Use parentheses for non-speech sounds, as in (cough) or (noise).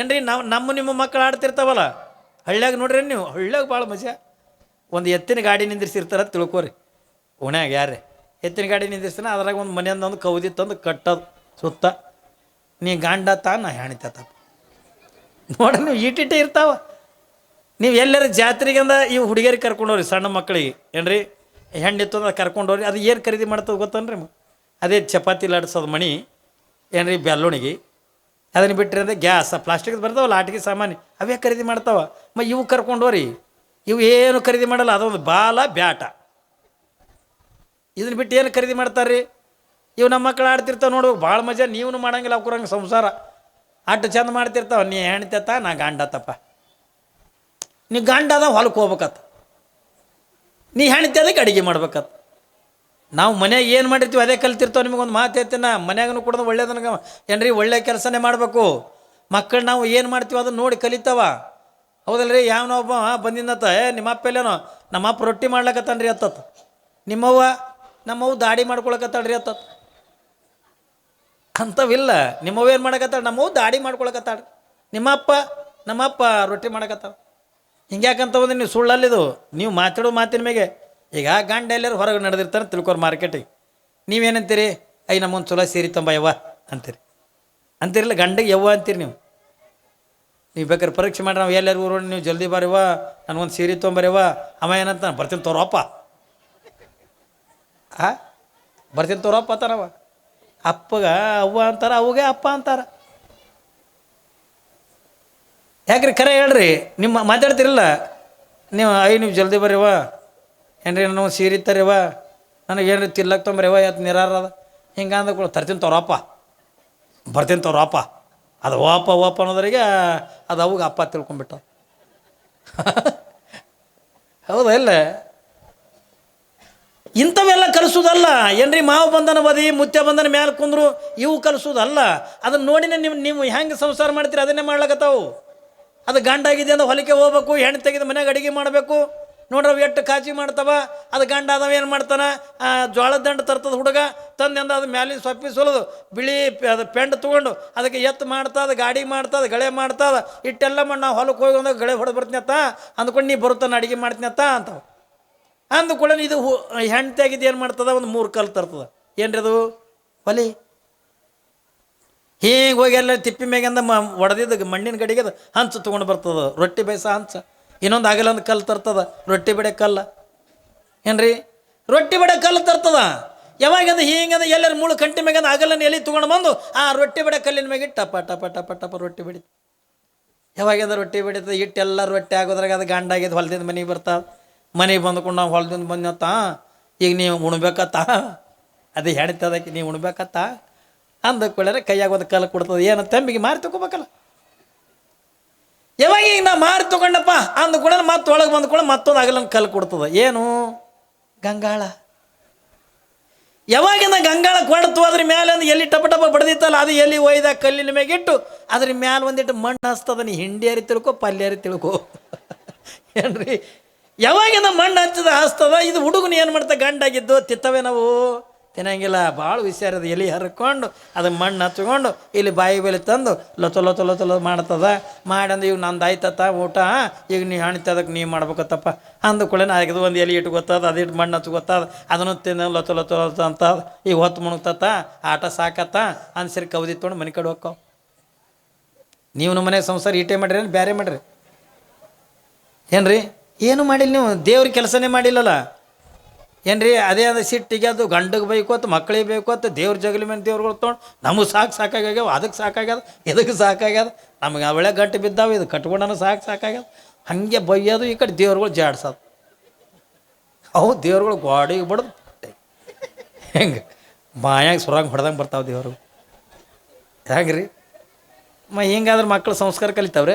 ಏನ್ರಿ ನಾವು ನಮ್ಮ ನಿಮ್ಮ ಮಕ್ಕಳು ಆಡ್ತಿರ್ತಾವಲ್ಲ? ಹಳ್ಳ್ಯಾಗ ನೋಡ್ರಿ ನೀವು, ಹಳ್ಳ್ಯಾಗ ಭಾಳ ಮಜಾ. ಒಂದು ಎತ್ತಿನ ಗಾಡಿ ನಿಂದಿರ್ಸಿರ್ತಾರ ತಿಳ್ಕೊರಿ. ಓಣ್ಯಾಗ ಯಾರೇ ಎತ್ತಿನ ಗಾಡಿ ನಿಂದಿರ್ಸ್ತಾನೆ, ಅದ್ರಾಗ ಒಂದು ಮನೆಯಿಂದ ಒಂದು ಕೌದಿ ತಂದು ಕಟ್ಟೋದು ಸುತ್ತ. ನೀ ಗಂಡ ತಾ, ನಾ ಹೆಣಿತ ನೋಡ್ರಿ ನೀವು ಈಟಿಟ್ಟೆ ಇರ್ತಾವ. ನೀವು ಎಲ್ಲರ ಜಾತ್ರೆಗಿಂದ ಈ ಹುಡುಗಿಯರಿಗೆ ಕರ್ಕೊಂಡೋರಿ, ಸಣ್ಣ ಮಕ್ಕಳಿಗೆ. ಏನ್ರಿ? ಹೆಣ್ಣಿತ್ತು ಅಂದ್ರೆ ಕರ್ಕೊಂಡೋರಿ, ಅದು ಏನು ಖರೀದಿ ಮಾಡ್ತದೆ ಗೊತ್ತನ್ರಿ ಅದೇ ಚಪಾತಿ ಲಡ್ಸೋದು ಮಣಿ, ಏನ್ರಿ ಬೆಲ್ಲುಣಿಗೆ. ಅದನ್ನು ಬಿಟ್ಟರೆ ಅಂದರೆ ಗ್ಯಾಸ್ ಪ್ಲಾಸ್ಟಿಕ್ ಬರ್ತಾವಲ್ಲ, ಆಟಿಕೆ ಸಾಮಾನು ಅವೇ ಖರೀದಿ ಮಾಡ್ತಾವ? ಮ, ಇವು ಕರ್ಕೊಂಡೋರಿ. ಇವು ಏನು ಖರೀದಿ ಮಾಡಲ್ಲ, ಅದೊಂದು ಬಾಲ ಬ್ಯಾಟ. ಇದನ್ನ ಬಿಟ್ಟು ಏನು ಖರೀದಿ ಮಾಡ್ತಾರ್ರಿ? ಇವು ನಮ್ಮ ಮಕ್ಕಳು ಆಡ್ತಿರ್ತಾವೆ ನೋಡ್ಬೇಕು ಭಾಳ ಮಜಾ. ನೀವು ಮಾಡಂಗಿಲ್ಲ ಅವ್ರಂಗೆ ಸಂಸಾರ. ಅಟ್ಟು ಚಂದ ಮಾಡ್ತಿರ್ತಾವ. ನೀ ಹೆಣ್ತತ್ತ ನಾ ಗಂಡತ್ತಪ್ಪ ನೀ ಗಂಡ ಹೊಲಕ್ಕೆ ಹೋಗ್ಬೇಕತ್ತ. ನೀ ಹೆಣ್ತಿ ಅದಕ್ಕೆ ಅಡುಗೆ ಮಾಡ್ಬೇಕತ್ತ. ನಾವು ಮನ್ಯಾಗ ಏನು ಮಾಡಿರ್ತೀವಿ ಅದೇ ಕಲ್ತಿರ್ತಾವೆ ನಿಮಗೊಂದು ಮಾತು ಹೇಳ್ತೀನಿ. ಮನ್ಯಾಗನು ಕೂಡ ಒಳ್ಳೇದನಗ. ಏನ್ರಿ, ಒಳ್ಳೆ ಕೆಲಸನೇ ಮಾಡಬೇಕು. ಮಕ್ಕಳು ನಾವು ಏನು ಮಾಡ್ತೀವಿ ಅದನ್ನ ನೋಡಿ ಕಲಿತಾವ. ಹೌದಲ್ರಿ ಯಾವನೊಬ್ಬ ಬಂದಿಂದತ್ತ ಏ ನಿಮ್ಮ ಅಪ್ಪ ಎಲ್ಲೇನೋ ನಮ್ಮ ಅಪ್ಪ ರೊಟ್ಟಿ ಮಾಡ್ಲಕತ್ತಾನ ರೀ ಅತ್ತತ್ ನಿಮ್ಮವ್ವ, ನಮ್ಮವ್ವ ದಾಡಿ ಮಾಡ್ಕೊಳಕತ್ತಾಳ್ರಿ ಅತ್ತತ್ ಅಂಥವಿಲ್ಲ ನಿಮ್ಮವ್ವ ಏನು ಮಾಡಕತ್ತಾಳ? ನಮ್ಮವ್ವ ದಾಡಿ ಮಾಡ್ಕೊಳಕತ್ತಾಳ. ನಿಮ್ಮಪ್ಪ, ನಮ್ಮಪ್ಪ ರೊಟ್ಟಿ ಮಾಡಕತ್ತಾಳ. ಹಿಂಗ್ಯಾಕಂತ ಬಂದ್ರೆ ನೀವು ಸುಳ್ಳಲ್ಲಿದು. ನೀವು ಮಾತಾಡೋ ಮಾತಿನ ಮೇಲೆ ಈಗ ಗಂಡ ಎಲ್ಲರೂ ಹೊರಗೆ ನಡೆದಿರ್ತಾರೆ ತಿಳ್ಕೊರ್ ಮಾರ್ಕೆಟಿಗೆ. ನೀವೇನಂತೀರಿ? ಐ ನಮ್ಮೊಂದು ಚಲೋ ಸೀರೆ ತಂಬ ಯವ್ವ ಅಂತೀರಿ. ಅಂತೀರಿಲ್ಲ, ಗಂಡಗೆ ಯವ್ವ ಅಂತೀರಿ ನೀವು. ನೀವು ಬೇಕಾದ್ರೆ ಪರೀಕ್ಷೆ ಮಾಡಿ ನಾವು ಎಲ್ಲರೂ ಊರು ನೀವು ಜಲ್ದಿ ಬಾರಿವ ನನಗೊಂದು ಸೀರೆ ತೊಂಬರಿವ ಅಮ್ಮ ಏನಂತ ಬರ್ತೀನಿ ತೋರಪ್ಪ. ಆ? ಬರ್ತೀನಿ ತೋರಪ್ಪ ತಾನವ ಅಪ್ಪಗ ಅವ್ವ ಅಂತಾರ ಅವಗೆ ಅಪ್ಪ ಅಂತಾರ. ಯಾಕ್ರಿ ಖರೆ ಹೇಳ್ರಿ? ನಿಮ್ಮ ಮಾತಾಡ್ತಿರಲ್ಲ? ನೀವು ಐ ನೀವು ಜಲ್ದಿ ಬರ್ರಿವ ಏನ್ರಿ ನನಗೆ ಸೀರೆ ತರಿವ ನನಗೆ ಏನ್ರಿ ತಿಲ್ಲಕ್ ತೊಂಬರಿವ ಯಾತ್ ನಿರಾರದ ಹಿಂಗೆ ಅಂದ ತರ್ತೀನಿ ತೋರಪ್ಪ ಬರ್ತೀನಿ ತೋರಪ್ಪ ಅದು ಓಪ ಓಪ ಅನ್ನೋದ್ರಿಗೆ ಅದು ಅವಾಗ ಅಪ್ಪ ತಿಳ್ಕೊಂಬಿಟ್ಟ (laughs) ಹೌದಾ ಇಲ್ಲ? ಇಂಥವೆಲ್ಲ ಕಲಿಸೋದಲ್ಲ. ಏನ್ರಿ ಮಾವು ಬಂಧನ ಬದಿ, ಮುತ್ಯ ಬಂಧನ ಮ್ಯಾಲೆ ಕುಂದ್ರು, ಇವು ಕಲಿಸೋದಲ್ಲ. ಅದನ್ನ ನೋಡಿನೇ ನೀವು ನೀವು ಹೆಂಗೆ ಸಂಸಾರ ಮಾಡ್ತೀರಿ? ಅದನ್ನೇ ಮಾಡ್ಲಾಕತ್ತಾವು. ಅದು ಗಂಡ ಆಗಿದೆ ಅಂದ್ರೆ ಹೊಲಿಕೆ ಹೋಗ್ಬೇಕು, ಹೆಣ್ಣು ತೆಗೆದು ಮನೆಗೆ ಅಡಿಗೆ ಮಾಡಬೇಕು. ನೋಡ್ರಿ ಅವು ಎಷ್ಟು ಕಾಚಿ ಮಾಡ್ತಾವ, ಅದು ಗಂಡ ಅದಾವ ಏನು ಮಾಡ್ತಾನೆ? ಜೋಳದ ದಂಡ ತರ್ತದ ಹುಡುಗ ತಂದಿಂದ ಅದು ಮ್ಯಾಲಿನ ಸೊಪ್ಪಿ ಸುಲದು. ಬಿಳಿ ಅದು ಪೆಂಡ್ ತೊಗೊಂಡು ಅದಕ್ಕೆ ಎತ್ತು ಮಾಡ್ತದ ಗಾಡಿ ಮಾಡ್ತದ ಗಳೆ ಮಾಡ್ತದ ಇಟ್ಟೆಲ್ಲ ಮಾಡಿ ನಾವು ಹೊಲಕ್ಕೆ ಹೋಗಿ ಒಂದಾಗ ಗಳೆ ಹೊಡೆದು ಬರ್ತೀನಿ ಅತ್ತ? ಅಂದ್ಕೊಂಡು ನೀ ಬರುತ್ತೆ ಅಡಿಗೆ ಮಾಡ್ತೀನಿ ಅತ್ತ ಅಂತಾವ. ಅಂದ ಕೂಡ ಇದು ಹೂ ಆಗಿದ್ದು ಏನು ಮಾಡ್ತದ? ಒಂದು ಮೂರು ಕಲ್ಲು ತರ್ತದ. ಏನ್ರಿ ಅದು? ಒಲಿ. ಹೀಗೆ ಹೋಗಿ ಎಲ್ಲ ತಿಪ್ಪಿ ಮ್ಯಾಗಿಂದ ಮ, ಒಡೆದಿದ್ದ ಮಣ್ಣಿನ ಗಡಿಗೆ ಹಂಚು ತೊಗೊಂಡು ಬರ್ತದ, ರೊಟ್ಟಿ ಬೇಯಿಸ ಹಂಚ. ಇನ್ನೊಂದು ಆಗಲ್ಲ ಒಂದು ಕಲ್ಲು ತರ್ತದ. ರೊಟ್ಟಿ ಬಿಡೆ ಕಲ್ಲ. ಏನ್ರಿ? ರೊಟ್ಟಿ ಬಿಡೆ ಕಲ್ಲು ತರ್ತದ. ಯಾವಾಗಂದ ಹಿಂಗಂದ ಎಲ್ಲರ ಮುಳು ಕಂಟಿ ಮ್ಯಾಗಂದ ಆಗಲ್ಲ ಎಲ್ಲಿ ತೊಗೊಂಡು ಬಂದು, ಆ ರೊಟ್ಟಿ ಬಿಡೆ ಕಲ್ಲಿನ ಮ್ಯಾಗೆ ಟಪ ಟಪ ಟಪ ಟಪ ರೊಟ್ಟಿ ಬಿಡಿ ಯಾವಾಗಿಂದ ರೊಟ್ಟಿ ಬಿಡಿತದ ಇಟ್ಟು ಎಲ್ಲ ರೊಟ್ಟಿ ಆಗೋದ್ರಾಗ ಅದು ಗಂಡಾಗಿದ್ದು ಹೊಲ್ದಿಂದ ಮನೆಗೆ ಬರ್ತಾವ ಮನೆಗೆ ಬಂದ್ಕೊಂಡು ನಾವು ಹೊಲದಿಂದ ಬಂದತ್ತ ಈಗ ನೀವು ಉಣ್ಬೇಕತ್ತ ಅದು ಹೇಳ್ತದಕ್ಕೆ ನೀವು ಉಣ್ಬೇಕತ್ತ ಅಂದ ಕೂಡಲೇ ಕೈಯಾಗ ಒಂದು ಕಲ್ಲು ಕೊಡ್ತದೆ. ಏನು ತಂಬಿಗೆ ಮಾರಿ ತಗೋಬೇಕಲ್ಲ. ಯಾವಾಗ ಈಗ ನಾ ಮಾರಿ ತಗೊಂಡಪ್ಪ, ಅಂದ ಕೂಡ ಮತ್ತೆ ಒಳಗೆ ಬಂದ ಕೂಡ ಮತ್ತೊಂದು ಅಗಲಂಗೆ ಕಲ್ಲು ಕೊಡ್ತದ. ಏನು? ಗಂಗಾಳ. ಯಾವಾಗಿಂದ ಗಂಗಾಳ ಕೊಡ್ತು, ಅದ್ರ ಮೇಲೆ ಒಂದು ಎಲ್ಲಿ ಟಪ ಟಪ ಬಡ್ದಿತ್ತಲ್ಲ, ಅದು ಎಲ್ಲಿ ಒಯ್ದ, ಕಲ್ಲಿನ ಮ್ಯಾಗಿಟ್ಟು ಅದ್ರ ಮೇಲೆ ಒಂದಿಟ್ಟು ಮಣ್ಣು ಹಸ್ತದ ನೀ ಹಿಂಡಿಯರಿ ತಿಳ್ಕೊ, ಪಲ್ಯರಿ ತಿಳ್ಕೊ. (laughs) ಏನ್ರಿ? ಯಾವಾಗಿಂದ ಮಣ್ಣು ಹಚ್ಚದ ಹಸ್ತದ ಇದು ಹುಡುಗನ ಏನು ಮಾಡ್ತಾ, ಗಂಡಾಗಿದ್ದು, ತಿತ್ತವೆ ನಾವು? ತಿನ್ನಂಗಿಲ್ಲ. ಭಾಳ ವಿಚಾರದ ಎಲೆ ಹರ್ಕೊಂಡು, ಅದು ಮಣ್ಣು ಹಚ್ಕೊಂಡು ಇಲ್ಲಿ ಬಾಯಿ ಬೆಲೆ ತಂದು ಲೊತ ಲೊತ ಲೊತ ಲೊ ಮಾಡ್ತದ. ಮಾಡಂದು ಇವ್ ನಂದು ಆಯ್ತತ್ತ ಊಟ, ಈಗ ನೀ ಹಣಿತದಕ್ಕೆ ನೀ ಮಾಡ್ಬೇಕತ್ತಪ್ಪ. ಅಂದ ಕೂಡ ಅದು ಒಂದು ಎಲೆ ಇಟ್ಟು ಗೊತ್ತದ, ಅದು ಇಟ್ಟು ಮಣ್ಣು ಹಚ್ಚು ಗೊತ್ತದ. ಅದನ್ನು ತಿನ್ನ ಲೊತ ಲೊತ ಲೊತ ಅಂತ ಈಗ ಹೊತ್ತು ಮುಣಗ್ತತ್ತ ಆಟ ಸಾಕತ್ತ, ಅನ್ಸರಿ ಕವದಿ ತೊಗೊಂಡು ಮನೆ ಕಡೆ ಹೋಗ್ಕೋ. ನೀವು ನಮ್ಮ ಮನೆ ಸಂಸಾರ ಈಟೆ ಮಾಡ್ರಿ ಏನು ಬೇರೆ ಮಾಡ್ರಿ? ಏನ್ರಿ? ಏನು ಮಾಡಿಲ್ಲ ನೀವು? ದೇವ್ರ ಕೆಲಸನೇ ಮಾಡಿಲ್ಲಲ್ಲ? ಏನ್ರಿ, ಅದೇ ಅದ ಸಿಟ್ಟಿಗೆ ಅದು ಗಂಡಗೆ ಬೇಕು ಅಂತ ಮಕ್ಕಳಿಗೆ ಬೇಕು ಅಂತ ದೇವ್ರ ಜಗಲಿ ಮೇಲೆ ದೇವ್ರುಗಳು ತೊಗೊಂಡು, ನಮಗೆ ಸಾಕು ಸಾಕಾಗ್ಯಾವ ಅದಕ್ಕೆ ಸಾಕಾಗ್ಯದ ಇದಕ್ಕೆ ಸಾಕಾಗ್ಯದ, ನಮಗೆ ಅವಳೆ ಗಂಟು ಬಿದ್ದಾವ, ಇದು ಕಟ್ಕೊಂಡನ ಸಾಕು ಸಾಕಾಗ್ಯದ. ಹಾಗೆ ಬೈಯೋದು ಈ ಕಡೆ ದೇವ್ರುಗಳು ಜಾಡ್ಸೋದು. ಅವು ದೇವ್ರುಗಳು ಗೋಡಿಗೆ ಬಡ್ದು ಹೆಂಗೆ? ಬಾಯಾಗ ಸುರಂಗ ಹೊಡೆದಂಗೆ ಬರ್ತಾವೆ ದೇವರು ಹೆಂಗೆ ರೀ ಮ, ಹಿಂಗಾದ್ರೆ ಮಕ್ಕಳು ಸಂಸ್ಕಾರ ಕಲಿತಾವ್ರೆ?